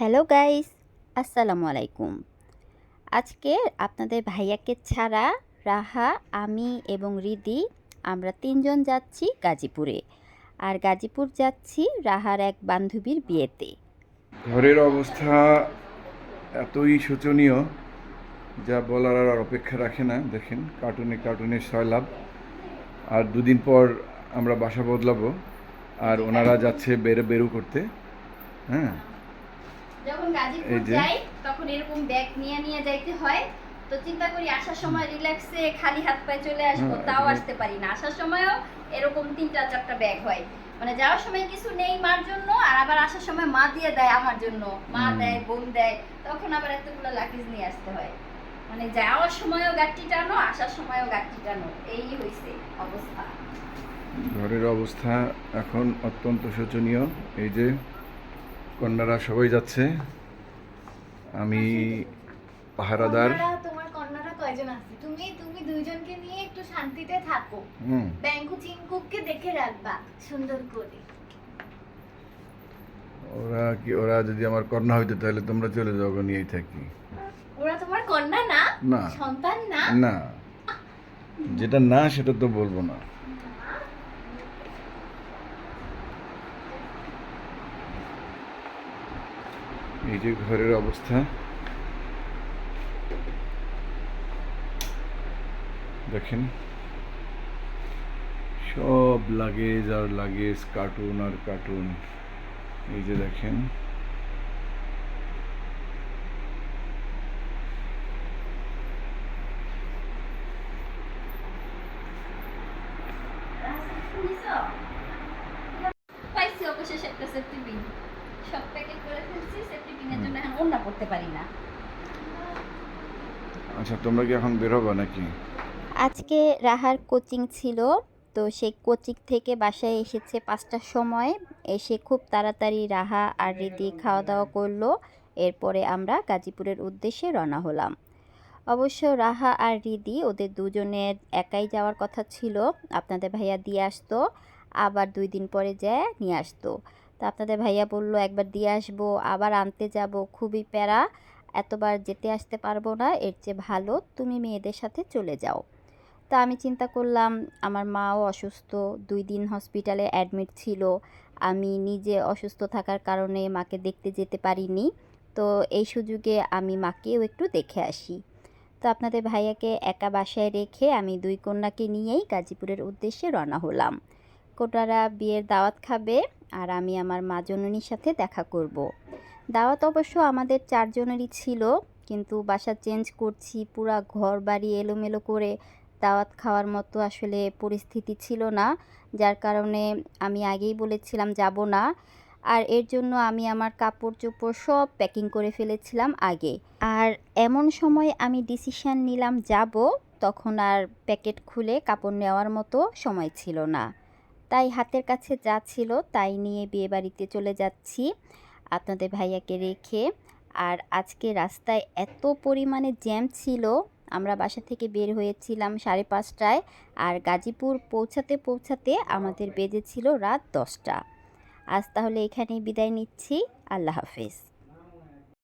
Hello guys, আসসালামু আলাইকুম। আজকে আপনাদের ভাইয়াকে ছাড়া রাহা, আমি এবং রিদি আমরা তিনজন যাচ্ছি গাজীপুরে। আর গাজীপুর যাচ্ছি রাহার এক বান্ধবীর বিয়েতে। ঘরের অবস্থা এতই শোচনীয়, যা বলার আর অপেক্ষা রাখে না। দেখেন কার্টুনে কার্টুনে সয়লাভ আর দুদিন পর আমরা বাসা বদলাবো। আর ওনারা যাচ্ছে বেরো বেরু করতে। হ্যাঁ? যখন গাজীপুর যাই তখন এরকম ব্যাগ নিয়ে নিয়ে যাইতে হয়। তো চিন্তা করি আসার সময় রিল্যাক্সে খালি হাত পায়ে চলে আসব তাও আসতে পারি না। আসার সময়ও এরকম তিনটা চারটা ব্যাগ হয়। মানে যাওয়ার সময় কিছু নেই মার জন্য আর আবার আসার সময় মা দিয়ে দেয় আমার জন্য। মা দেয় বোন দেয় তখন আবার এতগুলো লাকিজ নিয়ে আসতে হয়। মানে যাওয়ার সময়ও গাড়ি টানো আসার সময়ও গাড়ি টানো। এই হয়েছে অবস্থা। ঘরের অবস্থা এখন অত্যন্ত শোচনীয়। এই যে কন্যারা সবাই যাচ্ছে। আমি পাহারাদার। তোমার কন্যারা কয়জন আছে? তুমি তুমি দুইজনকে নিয়ে একটু শান্তিতে থাকো। ব্যাংকু চিঙ্কুককে দেখে রাখবা সুন্দর করে। ওরা কি ওরা যদি আমার কন্যা হইতো তাহলে তোমরা চলে যাও নিয়েই থাকি। ওরা তোমার কন্যা না? না। সন্তান না? না। যেটা না সেটা তো বলব না। এই যে ঘরের অবস্থা। দেখেন, সব লাগেজ আর লাগেজ কার্টুন আর কার্টুন এই যে দেখেন পাইছি অবশেষে একটা সেফটি পিন সব প্যাকেট করে ফেলছি সেফটি এখন ওন্না পড়তে পারি না। আচ্ছা তোমরা কি এখন বেরোবা নাকি? আজকে রাহার কোচিং ছিল তো সেই কোচিং থেকে বাসায় এসেছে পাঁচটার সময়। এসে খুব তাড়াতাড়ি রাহা আর রিদি খাওয়া দাওয়া করল। এরপরে আমরা গাজীপুরের উদ্দেশ্যে রওনা হলাম। অবশ্য রাহা আর রিদি ওদের দুজনের একাই যাওয়ার কথা ছিল। আপনাদের ভাইয়া দিয়ে আসতো আবার দুই দিন পরে যায় নিয়ে আসতো। তো আপনাদের ভাইয়া বলল, একবার দিয়ে আসব, আবার আনতে যাব। খুবই প্যারা, এতবার যেতে আসতে পারব না, এর চেয়ে ভালো তুমি মেয়েদের সাথে চলে যাও। তা আমি চিন্তা করলাম, আমার মাও অসুস্থ, দুই দিন হসপিটালে অ্যাডমিট ছিল, আমি নিজে অসুস্থ থাকার কারণে মাকে দেখতে যেতে পারিনি, তো এই সুযোগে আমি মাকেও একটু দেখে আসি। তো আপনাদের ভাইয়াকে একা বাসায় রেখে আমি দুই কন্যাকে নিয়েই গাজীপুরের উদ্দেশ্যে রওনা হলাম। কোটারা বিয়ের দাওয়াত খাবে আর আমি আমার মা জননীর সাথে দেখা করব। দাওয়াত অবশ্য আমাদের চারজনেরই ছিল, কিন্তু বাসা চেঞ্জ করছি, পুরা ঘর বাড়ি এলোমেলো করে দাওয়াত খাওয়ার মতো আসলে পরিস্থিতি ছিল না, যার কারণে আমি আগেই বলেছিলাম যাব না। আর এর জন্য আমি আমার কাপড় চোপড় সব প্যাকিং করে ফেলেছিলাম আগে। আর এমন সময় আমি ডিসিশান নিলাম যাব, তখন আর প্যাকেট খুলে কাপড় নেওয়ার মতো সময় ছিল না। তাই হাতের কাছে যা ছিল তাই নিয়ে বিয়েবাড়িতে চলে যাচ্ছি। আপনাদের ভাইয়াকে রেখে। আর আজকে রাস্তায় এত পরিমাণে জ্যাম ছিল, আমরা বাসা থেকে বের হয়েছিলাম সাড়ে পাঁচটায় আর গাজীপুর পৌঁছাতে পৌঁছাতে আমাদের বেজেছিল রাত দশটা। আজ তাহলে এখানেই বিদায় নিচ্ছি। আল্লাহ হাফেজ।